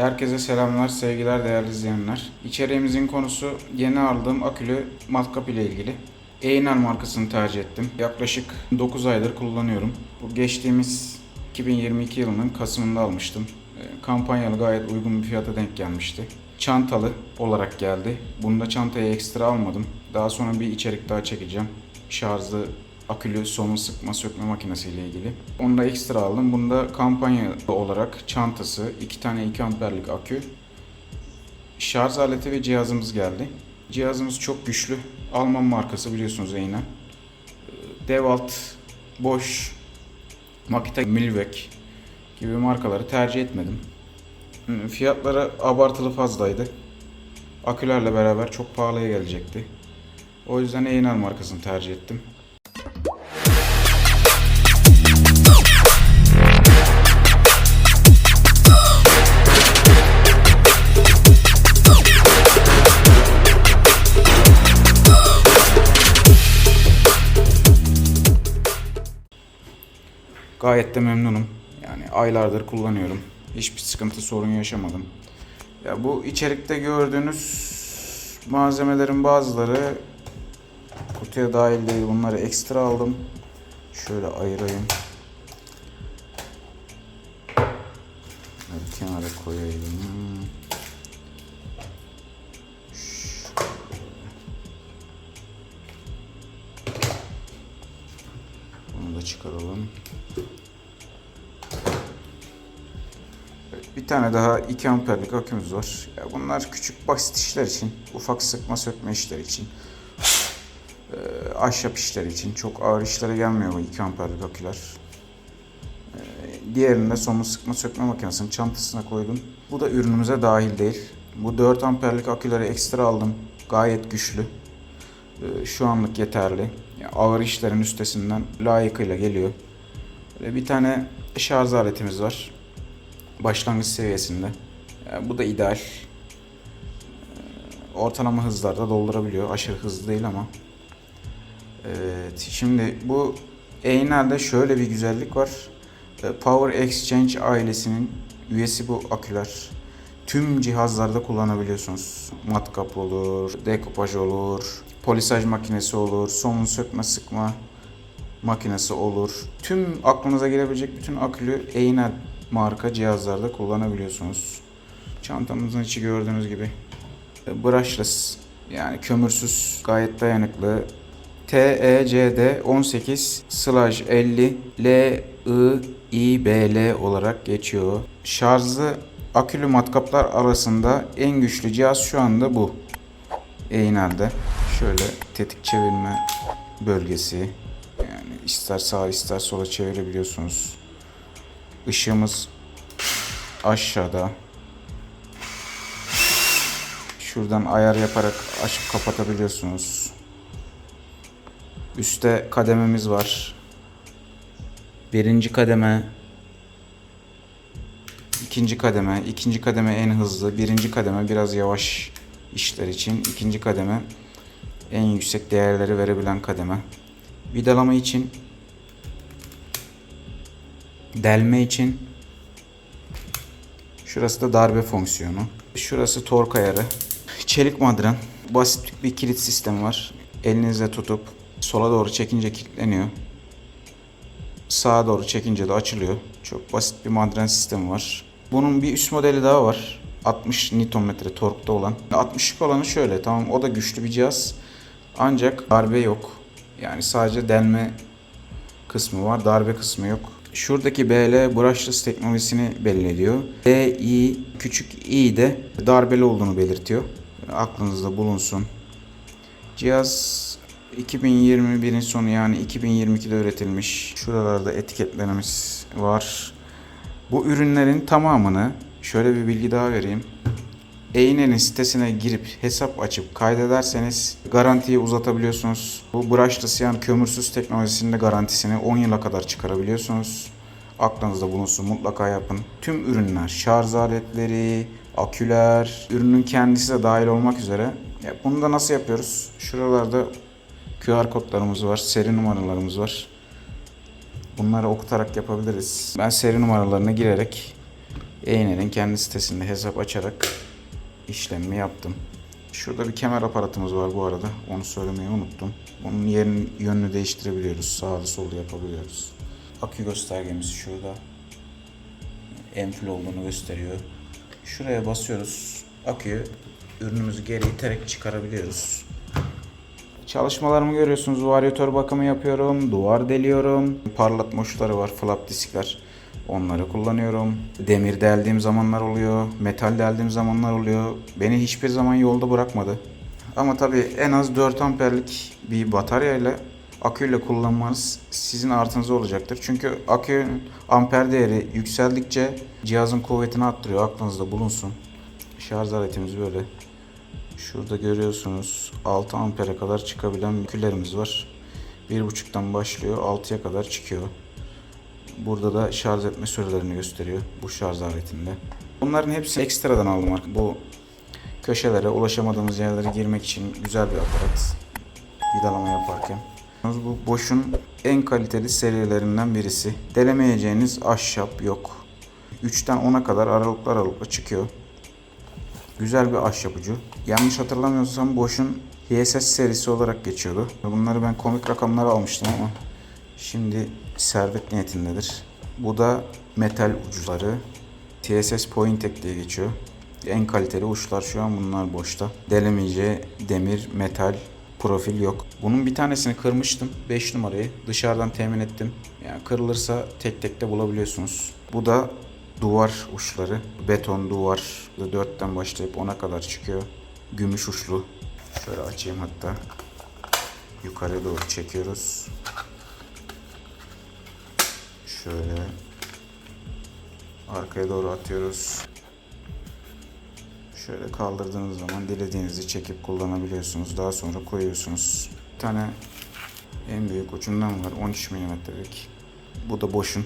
Herkese selamlar, sevgiler değerli izleyenler. İçeriğimizin konusu yeni aldığım akülü matkap ile ilgili. Einal markasını tercih ettim. Yaklaşık 9 aydır kullanıyorum. Bu geçtiğimiz 2022 yılının Kasım'ında almıştım. E, Kampanyalı gayet uygun bir fiyata denk gelmişti. Çantalı olarak geldi. Bunda çantaya ekstra almadım. Daha sonra bir içerik daha çekeceğim. Şarjlı akülü somun sıkma sökme makinesiyle ilgili. Onu da ekstra aldım. Bunda kampanya olarak çantası, 2 tane 2 amperlik akü, şarj aleti ve cihazımız geldi. Cihazımız çok güçlü. Alman markası biliyorsunuz Eynen. Dewalt, Bosch, Makita, Milwaukee gibi markaları tercih etmedim. Fiyatları abartılı fazlaydı. Akülerle beraber çok pahalıya gelecekti. O yüzden Eynan markasını tercih ettim. Gayet de memnunum. Yani aylardır kullanıyorum. Hiçbir sıkıntı sorun yaşamadım. Ya bu içerikte gördüğünüz malzemelerin bazıları kutuya dahil değil. Bunları ekstra aldım. Şöyle ayırayım. Bunları kenara koyayım. Da çıkaralım. Bir tane daha 2 amperlik akümüz var. Ya bunlar küçük basit işler için, ufak sıkma sökme işleri için, eee, ahşap işleri için çok ağır işlere gelmiyor bu 2 amperlik aküler. Eee, Diğerini somun sıkma sökme makinesinin çantasına koydum. Bu da ürünümüze dahil değil. Bu 4 amperlik aküleri ekstra aldım. Gayet güçlü. Eee, Şu anlık yeterli. Ağır işlerin üstesinden layıkıyla geliyor. Böyle bir tane şarj aletimiz var başlangıç seviyesinde. Yani bu da ideal. Ee, Ortalama hızlarda doldurabiliyor. Aşırı hızlı değil ama. Evet, şimdi bu Einel'de şöyle bir güzellik var. Ee, Power Exchange ailesinin üyesi bu aküler. Tüm cihazlarda kullanabiliyorsunuz. Matkap olur, dekupaj olur, polisaj makinesi olur, somun sökme sıkma makinesi olur. Tüm aklınıza gelebilecek bütün akülü Einel marka cihazlarda kullanabiliyorsunuz. Çantamızın içi gördüğünüz gibi e, brushless yani kömürsüz gayet dayanıklı. TECD 18 slash 50 LIIBL olarak geçiyor. Şarjlı akülü matkaplar arasında en güçlü cihaz şu anda bu. Einel'de. Şöyle tetik çevirme bölgesi. Yani ister sağa ister sola çevirebiliyorsunuz. Işığımız aşağıda. Şuradan ayar yaparak açıp kapatabiliyorsunuz. Üste kadememiz var. Birinci kademe. ikinci kademe. ikinci kademe en hızlı. Birinci kademe biraz yavaş işler için. ikinci kademe en yüksek değerleri verebilen kademe. Vidalama için delme için şurası da darbe fonksiyonu. Şurası tork ayarı. Çelik madran. Basit bir kilit sistemi var. Elinizle tutup sola doğru çekince kilitleniyor. Sağa doğru çekince de açılıyor. Çok basit bir madren sistemi var. Bunun bir üst modeli daha var. 60 Nm torkta olan. 60'lık olanı şöyle. Tamam o da güçlü bir cihaz. Ancak darbe yok. Yani sadece delme kısmı var. Darbe kısmı yok. Şuradaki BL brushless teknolojisini belli ediyor. DI küçük i de darbeli olduğunu belirtiyor. Aklınızda bulunsun. Cihaz 2021'in sonu yani 2022'de üretilmiş. Şuralarda etiketlerimiz var. Bu ürünlerin tamamını şöyle bir bilgi daha vereyim. Eynel'in sitesine girip hesap açıp kaydederseniz garantiyi uzatabiliyorsunuz. Bu brushless yani kömürsüz teknolojisinin de garantisini 10 yıla kadar çıkarabiliyorsunuz. Aklınızda bulunsun mutlaka yapın. Tüm ürünler, şarj aletleri, aküler, ürünün kendisi de dahil olmak üzere. Ya bunu da nasıl yapıyoruz? Şuralarda QR kodlarımız var, seri numaralarımız var. Bunları okutarak yapabiliriz. Ben seri numaralarına girerek Eyner'in kendi sitesinde hesap açarak işlemimi yaptım. Şurada bir kemer aparatımız var bu arada. Onu söylemeyi unuttum. Bunun yerini yönünü değiştirebiliyoruz. Sağlı sollu yapabiliyoruz. Akü göstergemiz şurada. Enfil olduğunu gösteriyor. Şuraya basıyoruz. Aküyü ürünümüzü geri iterek çıkarabiliyoruz. Çalışmalarımı görüyorsunuz. Varyatör bakımı yapıyorum. Duvar deliyorum. Parlatma uçları var. Flap diskler. Onları kullanıyorum. Demir deldiğim zamanlar oluyor. Metal deldiğim zamanlar oluyor. Beni hiçbir zaman yolda bırakmadı. Ama tabii en az 4 amperlik bir bataryayla aküyle kullanmanız sizin artınıza olacaktır. Çünkü akünün amper değeri yükseldikçe cihazın kuvvetini arttırıyor. Aklınızda bulunsun. Şarj aletimiz böyle. Şurada görüyorsunuz 6 ampere kadar çıkabilen akülerimiz var. 1.5'tan başlıyor 6'ya kadar çıkıyor. Burada da şarj etme sürelerini gösteriyor bu şarj aletinde. Bunların hepsini ekstradan aldım. artık. Bu köşelere ulaşamadığımız yerlere girmek için güzel bir aparat. Vidalama yaparken. Bu Bosch'un en kaliteli serilerinden birisi. Delemeyeceğiniz ahşap yok. 3'ten 10'a kadar aralıklı aralıklı çıkıyor. Güzel bir ahşap ucu. Yanlış hatırlamıyorsam Bosch'un HSS serisi olarak geçiyordu. Bunları ben komik rakamlara almıştım ama şimdi servet niyetindedir. Bu da metal uçları. TSS Pointek diye geçiyor. En kaliteli uçlar şu an bunlar boşta. Delemeyeceği demir, metal, profil yok. Bunun bir tanesini kırmıştım. 5 numarayı. Dışarıdan temin ettim. Yani kırılırsa tek tek de bulabiliyorsunuz. Bu da duvar uçları. Beton duvar. 4'ten başlayıp 10'a kadar çıkıyor. Gümüş uçlu. Şöyle açayım hatta. Yukarı doğru çekiyoruz. Şöyle arkaya doğru atıyoruz. Şöyle kaldırdığınız zaman dilediğinizi çekip kullanabiliyorsunuz. Daha sonra koyuyorsunuz. Bir tane en büyük ucundan var 13 milimetrelik. Bu da boşun.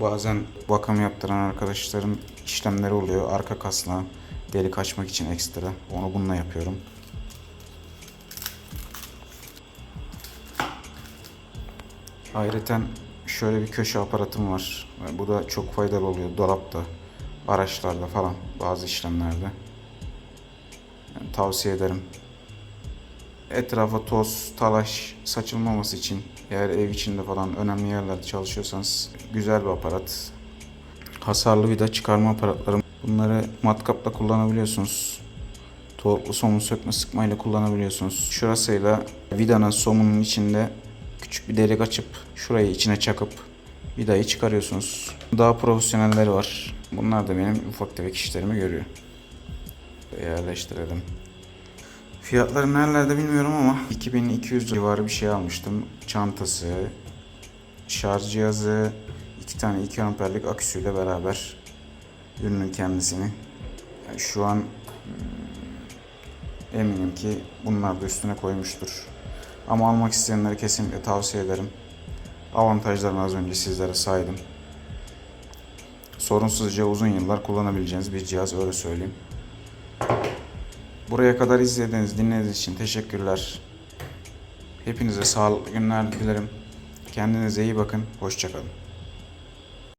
Bazen bakım yaptıran arkadaşların işlemleri oluyor. Arka kasla delik açmak için ekstra. Onu bununla yapıyorum. Ayrıca şöyle bir köşe aparatım var. Bu da çok faydalı oluyor dolapta, araçlarda falan bazı işlemlerde. Yani tavsiye ederim. Etrafa toz, talaş saçılmaması için eğer ev içinde falan önemli yerlerde çalışıyorsanız güzel bir aparat. Hasarlı vida çıkarma aparatları. Bunları matkapla kullanabiliyorsunuz. Torklu somun sökme sıkmayla kullanabiliyorsunuz. Şurasıyla vidanın somunun içinde küçük bir delik açıp şurayı içine çakıp vidayı çıkarıyorsunuz. Daha profesyonelleri var. Bunlar da benim ufak tefek işlerimi görüyor. Yerleştirelim. Fiyatları nerelerde bilmiyorum ama 2200 civarı bir şey almıştım. Çantası, şarj cihazı, iki tane 2 amperlik aküsüyle beraber ürünün kendisini. Yani şu an hmm, eminim ki bunlar da üstüne koymuştur. Ama almak isteyenleri kesinlikle tavsiye ederim. Avantajlarını az önce sizlere saydım. Sorunsuzca uzun yıllar kullanabileceğiniz bir cihaz öyle söyleyeyim. Buraya kadar izlediğiniz, dinlediğiniz için teşekkürler. Hepinize sağlıklı günler dilerim. Kendinize iyi bakın. Hoşçakalın.